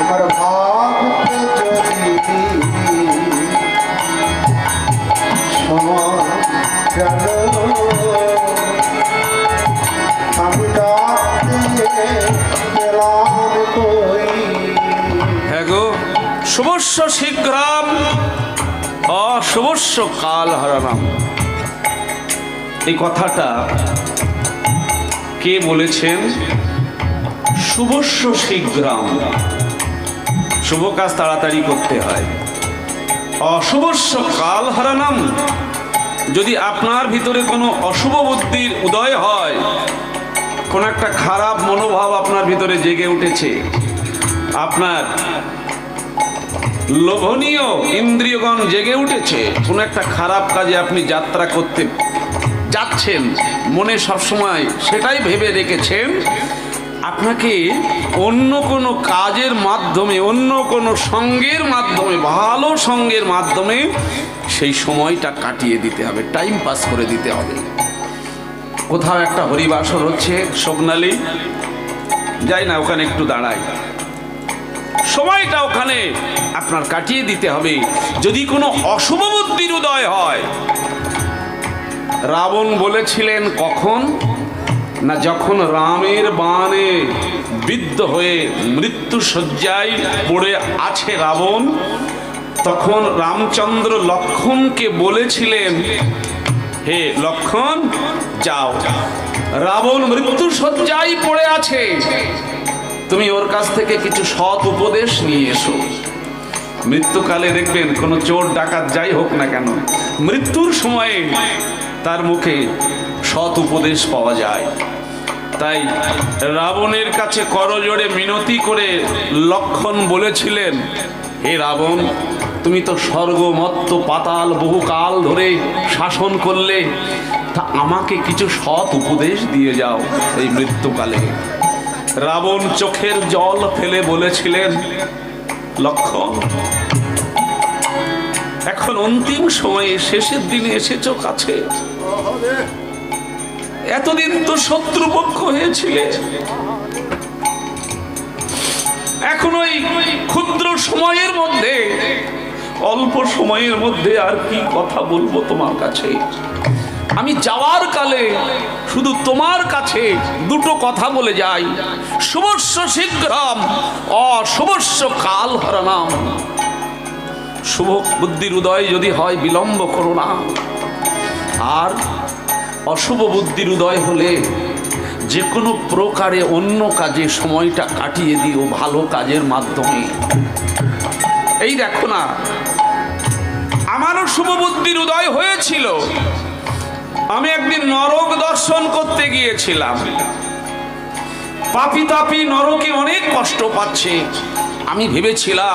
আমার ভাবতে যদি আমি হ্যাঁ গো শুভস্য শীঘ্রাম অশুভস্য কাল হারানাম। এই কথাটা কে বলেছেন? শুভস্য শীঘ্রাম। শুভ কাজ তাড়াতাড়ি করতে হয়। অশুভস্য কাল হারানাম যদি আপনার ভিতরে কোনো অশুভ বুদ্ধির উদয় হয়, কোন একটা খারাপ মনোভাব আপনার ভিতরে জেগে উঠেছে, আপনার লোভনীয় ইন্দ্রিয়গণ জেগে উঠেছে, কোন একটা খারাপ কাজে আপনি যাত্রা করতে যাচ্ছেন, মনে সবসময় সেটাই ভেবে রেখেছেন আপনাকে অন্য কোনো কাজের মাধ্যমে, অন্য কোনো সঙ্গের মাধ্যমে, ভালো সঙ্গের মাধ্যমে সেই সময়টা কাটিয়ে দিতে হবে টাইম পাস করে দিতে হবে। কোথাও একটা হরিবাসর হচ্ছে স্বপ্নালী যাই না, ওখানে একটু দাঁড়াই। সময়টা ওখানে আপনার কাটিয়ে দিতে হবে। যদি কোনো অশুভ বুদ্ধির উদয় হয়, রাবণ বলেছিলেন কখন? না যখন রামের বাণে বিদ্ধ হয়ে মৃত্যু শয্যায় পড়ে আছে রাবণ, তখন রামচন্দ্র লক্ষণকে বলেছিলেন, হে লক্ষণ, যাও। রাবণ মৃত্যু শয্যায় পড়ে আছে। তুমি ওর কাছ থেকে কিছু সৎ উপদেশ নিয়ে এসো। মৃত্যুকালে দেখবেন কোনো চোর ডাকাত যাই হোক না কেন, মৃত্যুর সময়ে তার মুখে সৎ উপদেশ পাওয়া যায়। তাই রাবণের কাছে করজোড়ে মিনতি করে লক্ষণ বলেছিলেন, হে রাবণ, তুমি তো স্বর্গমত্ত পাতাল বহুকাল ধরে শাসন করলে, তা আমাকে কিছু সৎ উপদেশ দিয়ে যাও এই মৃত্যুকালে। রাবণ চোখের জল ফেলে বলেছিলেন, লক্ষণ এখন অন্তিম সময়ে শেষের দিনে এসেছ কাছে। এতদিন তো শত্রুপক্ষ হয়েছিলে। এখন ওই ক্ষুদ্র সময়ের মধ্যে, অল্প সময়ের মধ্যে আর কি কথা বলব তোমার কাছে? আমি যাওয়ার কালে শুধু তোমার কাছে দুটো কথা বলে যাই। শুভস্য শীঘ্রম, অশুভস্য কাল হরনাম শুভ বুদ্ধির উদয় যদি হয় বিলম্ব করো না। আর অশুভ বুদ্ধির উদয় হলে যে কোনো প্রকারে অন্য কাজে সময়টা কাটিয়ে দিও ভালো কাজের মাধ্যমে। এই দেখো না, আমারও শুভ বুদ্ধির উদয় হয়েছিল। আমি একদিন নরক দর্শন করতে গিয়েছিলাম। পাপি তাপি নরকে অনেক কষ্ট পাচ্ছে। আমি ভেবেছিলাম